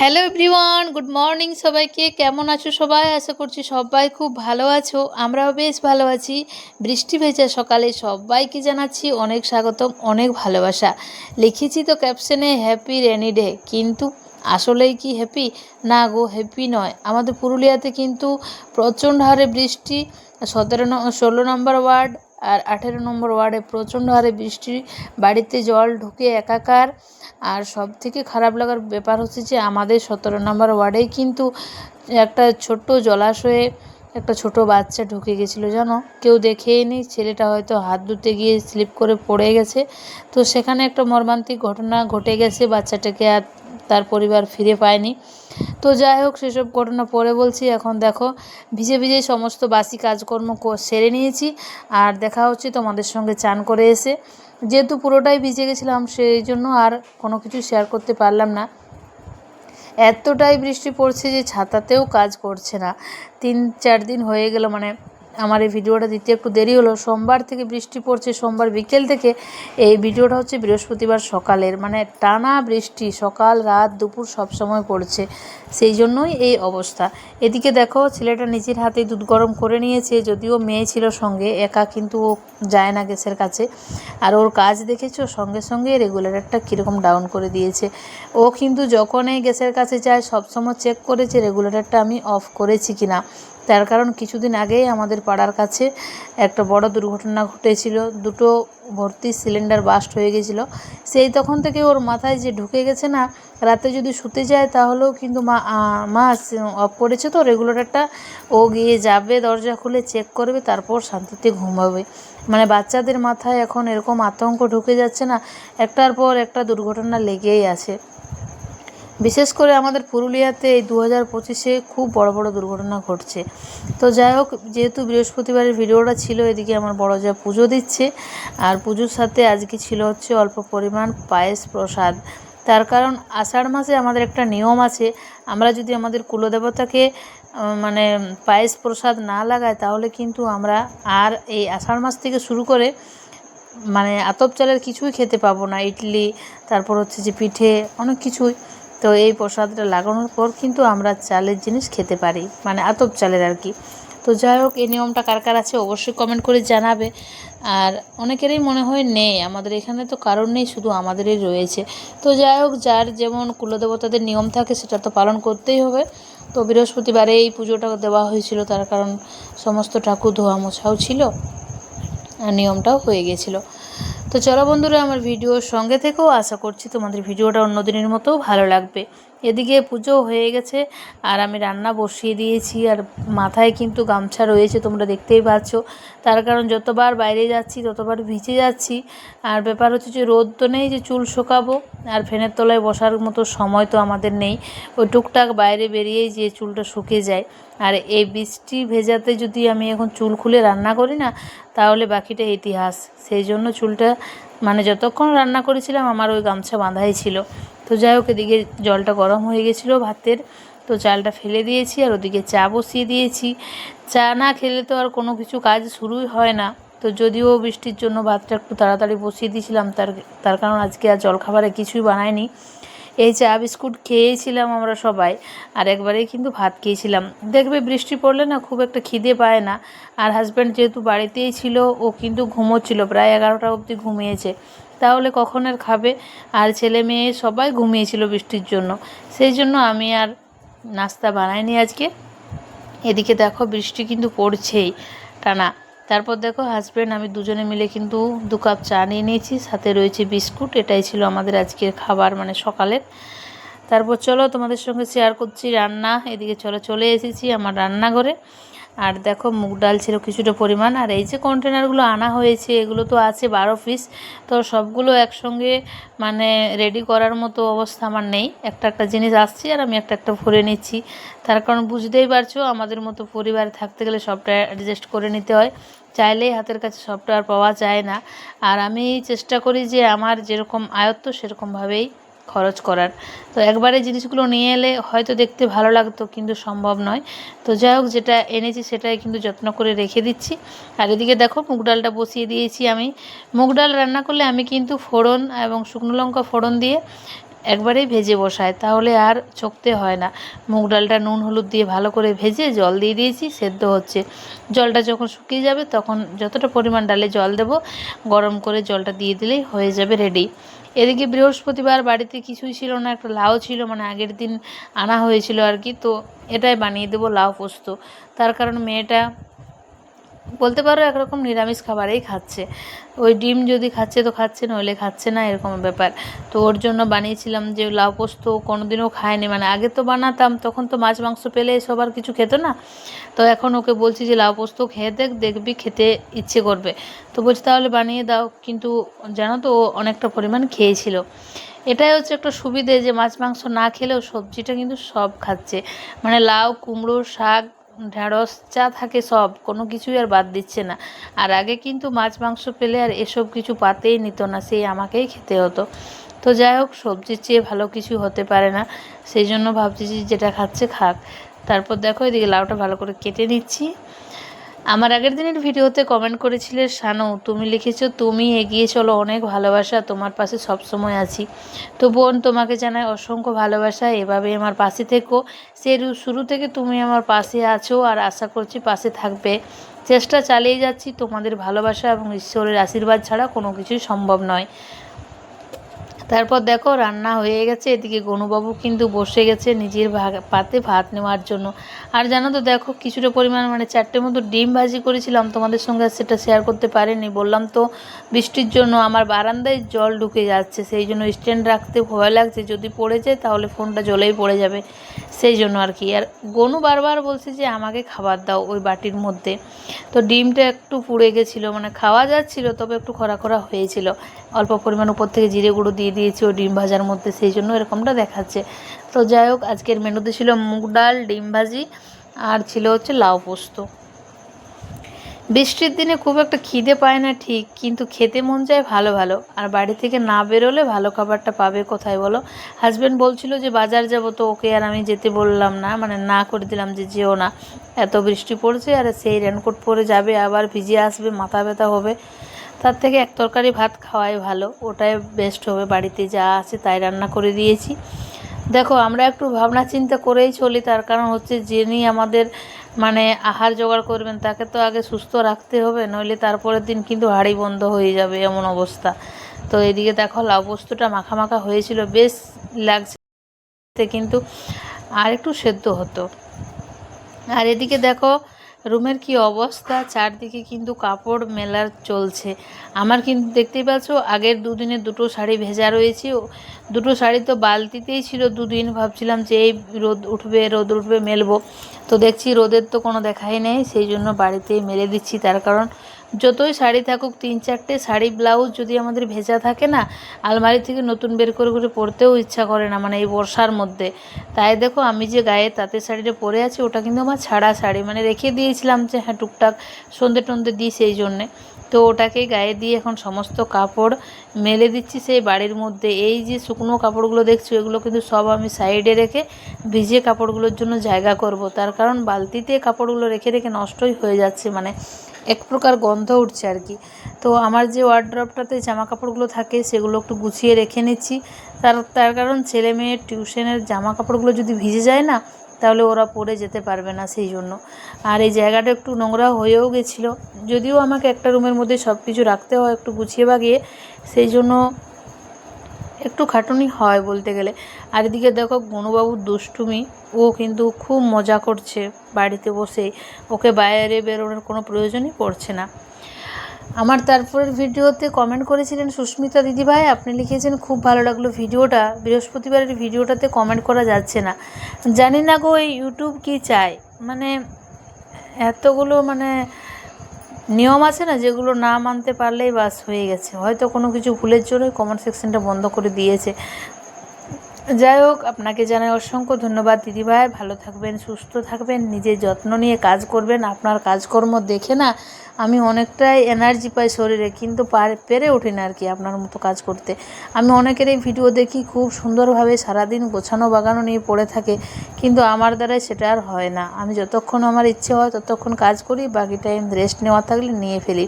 Hello everyone good morning সবাইকে। কেমন আছো সবাই? আশা করছি সবাই খুব ভালো আছো, আমরাও বেশ ভালো আছি। বৃষ্টি ভেজা সকালে সবাইকে জানাচ্ছি অনেক স্বাগতম, অনেক ভালোবাসা। লিখেছি তো ক্যাপশনে হ্যাপি রেনি ডে কিন্তু আসলেই কি হ্যাপি না গো হ্যাপি নয়। আমাদের পুরুলিয়াতে কিন্তু প্রচণ্ড হারে বৃষ্টি, সতেরো ষোলো নম্বর ওয়ার্ড। আর আঠেরো নম্বর ওয়ার্ডে প্রচণ্ড হারে বৃষ্টি, বাড়িতে জল ঢুকে একাকার। আর সব থেকে খারাপ লাগার ব্যাপার হচ্ছে যে, আমাদের সতেরো নম্বর ওয়ার্ডেই কিন্তু একটা ছোট্ট জলাশয়ে একটা ছোট বাচ্চা ঢুকে গেছিল, জানো? কেউ দেখেই নি ছেলেটা হয়তো হাত ধুতে গিয়ে স্লিপ করে পড়ে গেছে। তো সেখানে একটা মর্মান্তিক ঘটনা ঘটে গেছে বাচ্চাটাকে, আর তার পরিবার ফিরে পায়নি। তো যাই হোক, সেসব ঘটনা পরে বলছি। এখন দেখো, ভিজে ভিজে সমস্ত বাসি কাজকর্ম সেরে নিয়েছি। আর দেখা হচ্ছে তোমাদের সঙ্গে চান করে এসে। যেহেতু পুরোটাই ভিজে গেছিলাম, সেই জন্য আর কোনো কিছু শেয়ার করতে পারলাম না। এতটাই বৃষ্টি পড়ছে যে ছাতাতেও কাজ করছে না। তিন, চার দিন হয়ে গেল মানে আমার এই ভিডিওটা দিতে একটু দেরি হলো। সোমবার থেকে বৃষ্টি পড়ছে, সোমবার বিকেল থেকে। এই ভিডিওটা হচ্ছে বৃহস্পতিবার সকালের। মানে টানা বৃষ্টি, সকাল, রাত, দুপুর সব সময় পড়ছে। সেই জন্যই এই অবস্থা। এদিকে দেখো, ছেলেটা নিজের হাতে দুধ গরম করে নিয়েছে। যদিও মেয়ে ছিল সঙ্গে, একা কিন্তু ও যায় না গ্যাসের কাছে। আর ওর কাজ দেখেছ? সঙ্গে সঙ্গে রেগুলেটরটা কীরকম ডাউন করে দিয়েছে। ও কিন্তু যখন এই গ্যাসের কাছে যায় সবসময় চেক করেছে, রেগুলেটরটা আমি অফ করেছি কিনা। তার কারণ কিছুদিন আগেই আমাদের পাড়ার কাছে একটা বড় দুর্ঘটনা ঘটেছিল। দুটো ভর্তি সিলিন্ডার বাস্ট হয়ে গেছিল। সেই তখন থেকে ওর মাথায় যে ঢুকে গেছে না, রাতে যদি শুতে যায় তাহলেও কিন্তু মা মা অফ করেছে তো রেগুলেটরটা। ও গিয়ে যাবে, দরজা খুলে চেক করবে, তারপর শান্তিতে ঘুমাবে। মানে বাচ্চাদের মাথায় এখন এরকম আতঙ্ক ঢুকে যাচ্ছে না। একটার পর একটা দুর্ঘটনা লেগেই আছে। বিশেষ করে আমাদের পুরুলিয়াতে এই দু হাজার পঁচিশে খুব বড় বড় দুর্ঘটনা ঘটছে। তো যাই হোক, যেহেতু বৃহস্পতিবারের ভিডিওটা ছিল, এদিকে আমার বড় যা পুজো দিচ্ছে। আর পুজোর সাথে আজকে ছিল হচ্ছে অল্প পরিমাণ পায়েস প্রসাদ। তার কারণ আষাঢ় মাসে আমাদের একটা নিয়ম আছে, আমরা যদি আমাদের কুলদেবতাকে মানে পায়েস প্রসাদ না লাগাই, তাহলে কিন্তু আমরা আর এই আষাঢ় মাস থেকে শুরু করে মানে আতপ চালের কিছুই খেতে পাবো না। ইডলি, তারপর হচ্ছে যে পিঠে, অনেক কিছুই। তো এই প্রসাদটা লাগানোর পর কিন্তু আমরা চালের জিনিস খেতে পারি মানে আতপ চালের আর কি। তো যাই হোক, এই নিয়মটা কার কার আছে অবশ্যই কমেন্ট করে জানাবে। আর অনেকেরই মনে হয় নেই, আমাদের এখানে তো কারণ নেই, শুধু আমাদেরই রয়েছে। তো যাই হোক, যার যেমন কুলদেবতাদের নিয়ম থাকে, সেটা তো পালন করতেই হবে। তো বৃহস্পতিবারে এই পুজোটা দেওয়া হয়েছিল, তার কারণ সমস্ত ঠাকুর ধোয়া মোছাও ছিল, আর নিয়মটাও হয়ে গেছিল। তো চলো বন্ধুরা, আমার ভিডিওর সঙ্গে থেকেও আশা করছি তোমাদের ভিডিওটা অন্যদিনের মতো ভালো লাগবে। এদিকে পুজো হয়ে গেছে, আর আমি রান্না বসিয়ে দিয়েছি, আর মাথায় কিন্তু গামছা রয়েছে তোমরা দেখতেই পাচ্ছ। তার কারণ যতবার বাইরে যাচ্ছি, ততবার ভিজে যাচ্ছি, আর ব্যাপার হচ্ছে যে রোদ তো নেই যে চুল শোকাবো, আর ফ্যানের তলায় বসার মতো সময় তো আমাদের নেই। ওই টুকটাক বাইরে বেরিয়েই যে চুলটা শুকে যায়। আর এই বৃষ্টি ভেজাতে যদি আমি এখন চুল খুলে রান্না করি না, তাহলে বাকিটা ইতিহাস। সেই জন্য চুলটা মানে যতক্ষণ রান্না করেছিলাম, আমার ওই গামছা বাঁধাই ছিল। তো যাই হোক, এদিকে জলটা গরম হয়ে গেছিল ভাতের। তো চালটা ফেলে দিয়েছি আর ওদিকে চা বসিয়ে দিয়েছি। চা না খেলে তো আর কোনো কিছু কাজ শুরুই হয় না। তো যদিও বৃষ্টির জন্য ভাতটা একটু তাড়াতাড়ি বসিয়ে দিয়েছিলাম, তার তার কারণ আজকে আর জলখাবারে কিছুই বানায়নি এই চা বিস্কুট খেয়েছিলাম আমরা সবাই, আর একবারেই কিন্তু ভাত খেয়েছিলাম। দেখবে বৃষ্টি পড়লে না খুব একটা খিদে পায় না। আর হাজব্যান্ড যেহেতু বাড়িতেই ছিল, ও কিন্তু ঘুমোচ্ছিল, প্রায় এগারোটা অবধি ঘুমিয়েছে। তাহলে কখন আর খাবে? আর ছেলে মেয়ে সবাই ঘুমিয়েছিল বৃষ্টির জন্য। সেই জন্য আমি আর নাস্তা বানাইনি আজকে। এদিকে দেখো বৃষ্টি কিন্তু পড়ছেই, টানা। তারপর দেখো হাজব্যান্ড আমি দুজনে মিলে কিন্তু দু কাপ চা নিয়ে নিয়েছি, সাথে রয়েছে বিস্কুট। এটাই ছিল আমাদের আজকের খাবার মানে সকালের। তারপর চলো তোমাদের সঙ্গে শেয়ার করছি রান্না। এদিকে চলো চলে এসেছি আমার রান্নাঘরে। আর দেখো মুগ ডাল ছিল কিছুটা পরিমাণ, আর এই যে কন্টেনারগুলো আনা হয়েছে, এগুলো তো আছে বারো পিস তো সবগুলো একসঙ্গে মানে রেডি করার মতো অবস্থা আমার নেই। একটা একটা জিনিস আসছে আর আমি একটা একটা ভরে নিচ্ছি। তার কারণ বুঝতেই পারছ, আমাদের মতো পরিবারে থাকতে গেলে সবটা অ্যাডজাস্ট করে নিতে হয়। চাইলেই হাতের কাছে সবটা আর পাওয়া যায় না। আর আমি চেষ্টা করি যে আমার যেরকম আয়ত্ত, সেরকমভাবেই খরচ করার। তো একবারে জিনিসগুলো নিয়ে এলে হয়তো দেখতে ভালো লাগতো, কিন্তু সম্ভব নয়। তো যাই হোক, যেটা এনেছি সেটাই কিন্তু যত্ন করে রেখে দিচ্ছি। আর এদিকে দেখো, মুগ ডালটা বসিয়ে দিয়েছি আমি। মুগ ডাল রান্না করলে আমি কিন্তু ফোড়ন এবং শুকনো লঙ্কা ফোড়ন দিয়ে একবারেই ভেজে বসায় তাহলে আর চকতে হয় না। মুগ ডালটা নুন, হলুদ দিয়ে ভালো করে ভেজে জল দিয়ে দিয়েছি, সেদ্ধ হচ্ছে। জলটা যখন শুকিয়ে যাবে তখন যতটা পরিমাণ ডালে জল দেব, গরম করে জলটা দিয়ে দিলেই হয়ে যাবে রেডি এদিকে বৃহস্পতিবার বাড়িতে কিছুই ছিল না, একটা লাউ ছিল মানে আগের দিন আনা হয়েছিল আর কি, তো এটাই বানিয়ে দেবো, লাউ পোস্ত। তার কারণ মেয়েটা বলতে পারো একরকম নিরামিষ খাবারেই খাচ্ছে। ওই ডিম যদি খাচ্ছে তো খাচ্ছে, নইলে খাচ্ছে না, এরকম ব্যাপার। তো ওর জন্য বানিয়েছিলাম যে লাউ পোস্ত কোনোদিনও খায়নি। মানে আগে তো বানাতাম, তখন তো মাছ, মাংস পেলে সবার কিছু খেত না। তো এখন ওকে বলছি যে লাউ পোস্ত খেয়ে দেখ, দেখবি খেতে ইচ্ছে করবে। তো বলছি তাহলে বানিয়ে দাও। কিন্তু জানো তো ও অনেকটা পরিমাণ খেয়েছিল। এটাই হচ্ছে একটা সুবিধে যে মাছ, মাংস না খেলেও সবজিটা কিন্তু সব খাচ্ছে। মানে লাউ, কুমড়ো, শাক ঢ্যাঁড়স যা থাকে সব, কোনো কিছুই আর বাদ দিচ্ছে না। আর আগে কিন্তু মাছ, মাংস পেলে আর এসব কিছু পাতেই নিত না, সেই আমাকেই খেতে হতো। তো যাই হোক, সবজির চেয়ে ভালো কিছু হতে পারে না, সেই জন্য ভাবছি যেটা খাচ্ছে খাক। তারপর দেখো এদিকে লাউটা ভালো করে কেটে নিচ্ছি। আমার আগের দিনের ভিডিওতে কমেন্ট করেছিলে, শানু, তুমি লিখেছো, তুমি এগিয়ে চলো, অনেক ভালোবাসা, তোমার পাশে সব সময় আছি। তো বোন, তোমাকে জানাই অসংখ্য ভালোবাসা এভাবে আমার পাশে থেকো। সে শুরু থেকে তুমি আমার পাশে আছো আর আশা করছি পাশে থাকবে। চেষ্টা চালিয়ে যাচ্ছি, তোমাদের ভালোবাসা এবং ঈশ্বরের আশীর্বাদ ছাড়া কোনো কিছুই সম্ভব নয়। তারপর দেখো রান্না হয়ে গেছে, এদিকে গনুবাবু কিন্তু বসে গেছে নিজের পাতে ভাত নেওয়ার জন্য। আর জানো তো দেখো কিছুটা পরিমাণ মানে চারটে মতো ডিম ভাজি করেছিলাম, তোমাদের সঙ্গে সেটা শেয়ার করতে পারিনি। বললাম তো বৃষ্টির জন্য আমার বারান্দায় জল ঢুকে যাচ্ছে, সেই জন্য স্ট্যান্ড রাখতে ভয় লাগছে। যদি পড়ে যায় তাহলে ফোনটা জলেই পড়ে যাবে, সেই জন্য আর কি। আর গনু বারবার বলছে যে আমাকে খাবার দাও ওই বাটির মধ্যে। তো ডিমটা একটু পুড়ে গেছিল মানে খাওয়া যাচ্ছিল, তবে একটু খরা খরা হয়েছিল। অল্প পরিমাণ উপর থেকে জিরে গুঁড়ো দিয়ে দিয়েছি ও ডিম ভাজার মধ্যে, সেই জন্য এরকমটা দেখাচ্ছে। তো যাই হোক, আজকের মেনুতে ছিল মুগ ডাল, ডিম ভাজি, আর ছিল হচ্ছে লাউ পোস্ত। বৃষ্টির দিনে খুব একটা খিদে পায় না ঠিক, কিন্তু খেতে মন যায় ভালো ভালো। আর বাড়ি থেকে না বেরোলে ভালো খাবারটা পাবে কোথায় বলো? হাজব্যান্ড বলছিল যে বাজার যাব তো, ওকে আর আমি যেতে বললাম না মানে না করে দিলাম যে যেও না। এত বৃষ্টি পড়ছে, আর সেই রেনকোট পরে যাবে, আবার ভিজে আসবে, মাথা ব্যথা হবে। তার থেকে এক তরকারি ভাত খাওয়াই ভালো, ওটাই বেস্ট হবে। বাড়িতে যা আছে তাই রান্না করে দিয়েছি। দেখো, আমরা একটু ভাবনা চিন্তা করেই চলি, তার কারণ হচ্ছে যিনি আমাদের মানে আহার জোগাড় করবেন, তাকে তো আগে সুস্থ রাখতে হবে, নইলে তারপরের দিন কিন্তু হাড়ি বন্ধ হয়ে যাবে এমন অবস্থা। তো এদিকে দেখো, লাউ পোস্তটা মাখা হয়েছিল, বেশ লাগছে কিন্তু আর একটু সেদ্ধ হতো। আর এদিকে দেখো রুমের কি অবস্থা? চারদিকে কিন্তু কাপড় মেলার চলছে। আমার কিন্তু দেখতেই পাচ্ছ, আগের দুদিনে দুটো শাড়ি ভেজা রয়েছে। দুটো শাড়ি তো বালতিতেই ছিল দুদিন। ভাবছিলাম যে এই রোদ উঠবে রোদ উঠবে, মেলবো। তো দেখছি রোদের তো কোনো দেখাই নেই, সেই জন্য বাড়িতেই মেলে দিচ্ছি। তার কারণ যতই শাড়ি থাকুক, তিন চারটে শাড়ি, ব্লাউজ যদি আমাদের ভেজা থাকে না, আলমারি থেকে নতুন বের করে করে পরতেও ইচ্ছা করে না মানে এই বর্ষার মধ্যে। তাই দেখো, আমি যে গায়ে তাঁতের শাড়িটা পরে আছি, ওটা কিন্তু আমার ছাড়া শাড়ি। মানে রেখে দিয়েছিলাম যে হ্যাঁ টুকটাক সন্ধে টন্ধে দিই সেই জন্যে। তো ওটাকে গায়ে দিয়ে এখন সমস্ত কাপড় মেলে দিচ্ছি সেই বাড়ির মধ্যে। এই যে শুকনো কাপড়গুলো দেখছ, এগুলো কিন্তু সব আমি সাইডে রেখে ভিজে কাপড়গুলোর জন্য জায়গা করব। তার কারণ বালতিতে কাপড়গুলো রেখে রেখে নষ্টই হয়ে যাচ্ছে মানে এক প্রকার গন্ধ উঠছে আর কি। তো আমার যে ওয়ার্ড্রপটাতে জামা কাপড়গুলো থাকে, সেগুলো একটু গুছিয়ে রেখে নিচ্ছি। তার তার কারণ ছেলে মেয়ের টিউশনের জামা কাপড়গুলো যদি ভিজে যায় না, তাহলে ওরা পরে যেতে পারবে না সেই জন্য। আর এই জায়গাটা একটু নোংরা হয়েও গেছিল। যদিও আমাকে একটা রুমের মধ্যে সব কিছু রাখতে হয়, একটু গুছিয়ে বাগিয়ে, সেই জন্য একটু খাটুনি হয় বলতে গেলে। আর এদিকে দেখো গনুবাবুর দুষ্টুমি, ও কিন্তু খুব মজা করছে বাড়িতে বসে। ওকে বাইরে বেরোনোর কোনো প্রয়োজনই পড়ছে না। আমার তারপরের ভিডিওতে কমেন্ট করেছিলেন সুস্মিতা দিদিভাই, আপনি লিখেছেন, খুব ভালো লাগল ভিডিওটা। বৃহস্পতিবারের ভিডিওটাতে কমেন্ট করা যাচ্ছে না। জানি না গো, এই ইউটিউব কি চায়? মানে এতগুলো মানে নিয়ম আছে না, যেগুলো না মানতে পারলেই বাস হয়ে গেছে। হয়তো কোনো কিছু ভুলের জন্যই কমেন্ট সেকশনটা বন্ধ করে দিয়েছে। যাই হোক, আপনাকে জানাই অসংখ্য ধন্যবাদ দিদিভাই ভালো থাকবেন, সুস্থ থাকবেন, নিজের যত্ন নিয়ে কাজ করবেন। আপনার কাজকর্ম দেখে না আমি অনেকটাই এনার্জি পাই শরীরে, কিন্তু পেরে উঠি না আর কি আপনার মতো কাজ করতে। আমি অনেকের এই ভিডিও দেখি খুব সুন্দরভাবে সারাদিন গোছানো বাগানো নিয়ে পড়ে থাকে, কিন্তু আমার দ্বারাই সেটা আর হয় না। আমি যতক্ষণ আমার ইচ্ছে হয় ততক্ষণ কাজ করি, বাকি টাইম রেস্ট নেওয়া থাকলে নিয়ে ফেলি।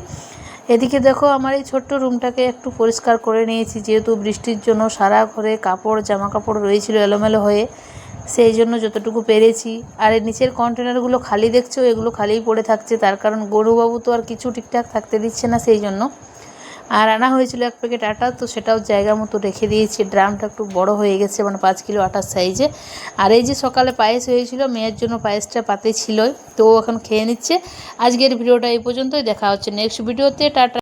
এদিকে দেখো আমার এই ছোট্ট রুমটাকে একটু পরিষ্কার করে নিয়েছি, যেহেতু বৃষ্টির জন্য সারা ঘরে কাপড়, জামা কাপড় রয়েছিল এলোমেলো হয়ে। সেই জন্য যতটুকু পেরেছি। আর এই নিচের কন্টেনারগুলো খালি দেখছ, এগুলো খালিই পড়ে থাকছে। তার কারণ গরুবাবু তো আর কিছু ঠিকঠাক থাকতে দিচ্ছে না সেই জন্য। আর আনা হয়েছিল এক প্যাকেট আটা, তো সেটাও জায়গা মতো রেখে দিয়েছি। ড্রামটা একটু বড় হয়ে গেছে মানে পাঁচ কিলো আটার সাইজে আর এই যে সকালে পায়েস হয়েছিল, মেয়ের জন্য পায়েসটা পাতে ছিলই, তো এখন খেয়ে নিচ্ছে। আজকের ভিডিওটা এই পর্যন্তই, দেখা হচ্ছে নেক্সট ভিডিওতে টাটা।